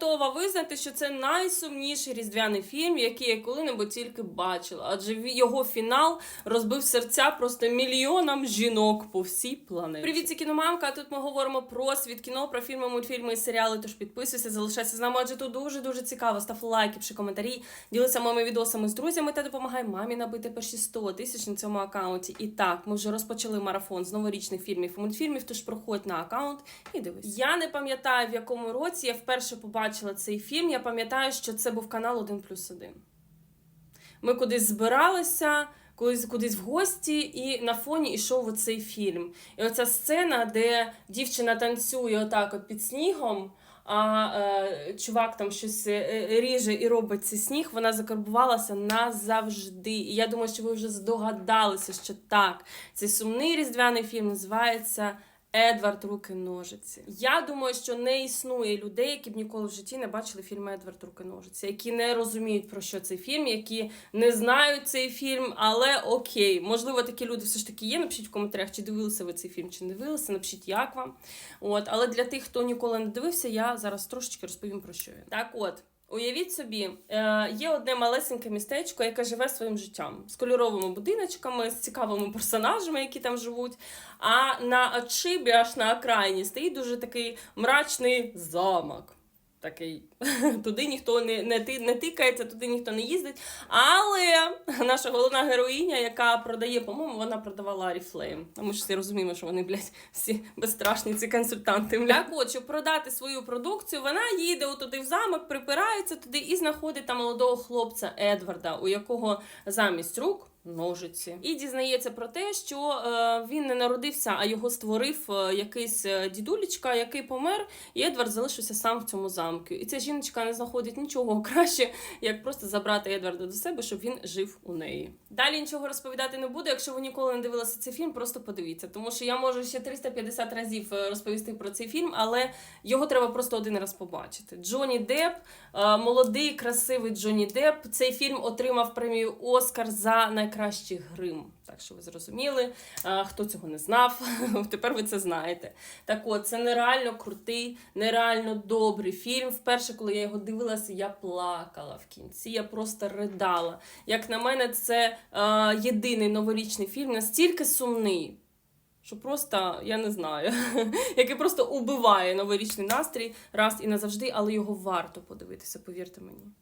готова визнати, що це найсумніший різдвяний фільм, який я коли-небудь тільки бачила. Адже його фінал розбив серця просто мільйонам жінок по всій планеті. Привіт, це кіномамка. А тут ми говоримо про світ кіно, про фільми, мультфільми і серіали. Тож підписуйся, залишайся з нами, адже тут дуже дуже цікаво. Став лайки, пиши коментарі, ділися моїми відосами з друзями та допомагай мамі набити перші 100 тисяч на цьому аккаунті. І так, ми вже розпочали марафон з новорічних фільмів і мультфільмів. Тож проходь на аккаунт і дивись. Я не пам'ятаю в якому році я вперше побачила цей фільм. Я пам'ятаю, що це був канал 1 плюс 1. Ми кудись збиралися. Колись кудись в гості, і на фоні йшов оцей фільм. І оця сцена, де дівчина танцює отак от під снігом, а е, чувак там щось е, ріже і робить цей сніг, вона закарбувалася назавжди. І я думаю, що ви вже здогадалися, що так, цей сумний різдвяний фільм називається Едвард Руки Ножиці. Я думаю, що не існує людей, які б ніколи в житті не бачили фільм Едвард Руки Ножиці, які не розуміють про що цей фільм, які не знають цей фільм, але окей, можливо, такі люди все ж таки є. Напишіть в коментарях, чи дивилися ви цей фільм, чи не дивилися. Напишіть, як вам. От, але для тих, хто ніколи не дивився, я зараз трошечки розповім про що він. Так, от. Уявіть собі, е, є одне малесеньке містечко, яке живе своїм життям з кольоровими будиночками, з цікавими персонажами, які там живуть. А на очибі, аж на окраїні, стоїть дуже такий мрачний замок. Такий туди ніхто не, не, не тикається, туди ніхто не їздить. Але наша головна героїня, яка продає, по-моєму, вона продавала Аріфлейм. А ми ж всі розуміємо, що вони, блядь, всі безстрашні ці консультанти. Бля. Так от, щоб продати свою продукцію, вона їде туди в замок, припирається туди і знаходить там молодого хлопця Едварда, у якого замість рук. Ножиці і дізнається про те, що е, він не народився, а його створив е, якийсь е, дідулечка, який помер, і Едвард залишився сам в цьому замку. І ця жіночка не знаходить нічого краще, як просто забрати Едварда до себе, щоб він жив у неї. Далі нічого розповідати не буду. Якщо ви ніколи не дивилися цей фільм, просто подивіться, тому що я можу ще 350 разів е, розповісти про цей фільм, але його треба просто один раз побачити. Джонні Депп, е, молодий, красивий Джонні Депп. Цей фільм отримав премію Оскар за найкращий грим. Так що ви зрозуміли, хто цього не знав, тепер ви це знаєте. Так от, це нереально крутий, нереально добрий фільм. Вперше, коли я його дивилася, я плакала в кінці. Я просто ридала. Як на мене, це єдиний новорічний фільм, настільки сумний. Що просто я не знаю, який просто убиває новорічний настрій раз і назавжди, але його варто подивитися, повірте мені.